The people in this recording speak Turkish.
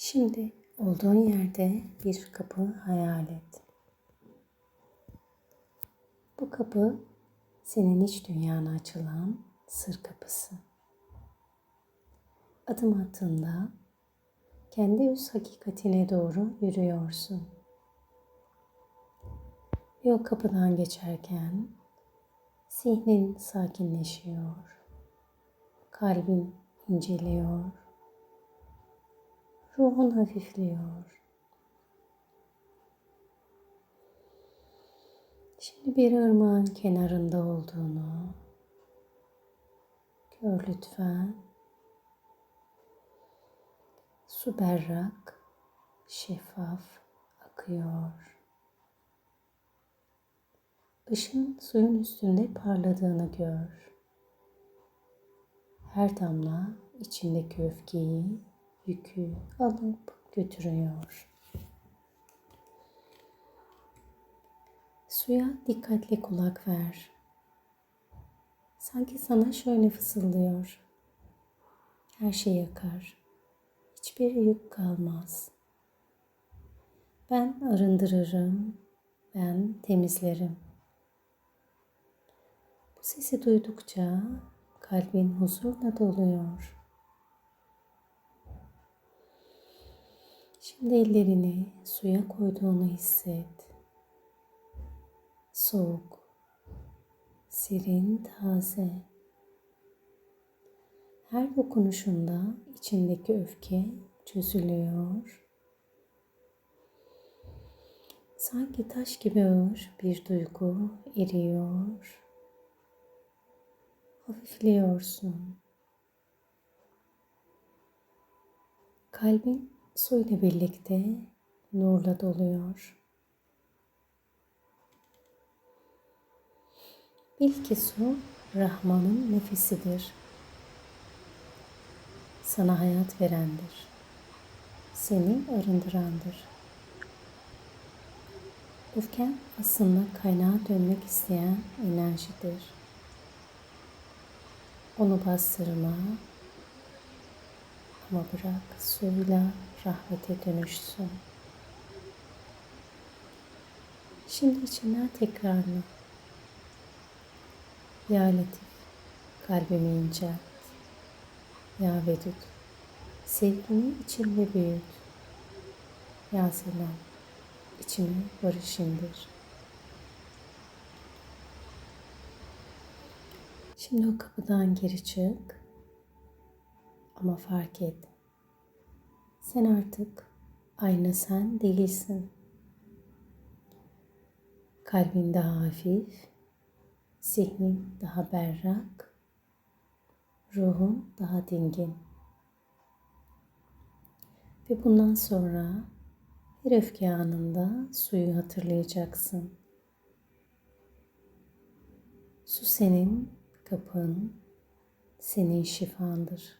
Şimdi olduğun yerde bir kapı hayal et. Bu kapı senin iç dünyana açılan sır kapısı. Adım attığında kendi öz hakikatine doğru yürüyorsun. O kapıdan geçerken zihnin sakinleşiyor, kalbin inceliyor, ruhun hafifliyor. Şimdi bir ırmağın kenarında olduğunu gör lütfen. Su berrak, şeffaf akıyor. Işın suyun üstünde parladığını gör. Her damla içindeki öfkeyi, yükü alıp götürüyor. Suya dikkatli kulak ver. Sanki sana şöyle fısıldıyor. Her şey yakar. Hiçbir yük kalmaz. Ben arındırırım. Ben temizlerim. Bu sesi duydukça kalbin huzurla doluyor. Şimdi ellerini suya koyduğunu hisset. Soğuk, serin, taze. Her dokunuşunda içindeki öfke çözülüyor. Sanki taş gibi ağır bir duygu eriyor. Hafifliyorsun. Kalbin suyla birlikte nurla doluyor. Bil ki su Rahman'ın nefesidir. Sana hayat verendir. Seni arındırandır. Öfken aslında kaynağa dönmek isteyen enerjidir. Onu bastırma ama bırak suyla rahmete dönüşsün. Şimdi içinden tekrarla. Ya Latif, kalbimi incelt. Ya Vedud, sevgini içimde büyüt. Ya Selam, içime barış indir. Şimdi o kapıdan geri çık. Ama fark et. Sen artık aynı sen değilsin. Kalbin daha hafif, zihnin daha berrak, ruhun daha dingin. Ve bundan sonra her öfke anında suyu hatırlayacaksın. Su senin kapın, senin şifandır.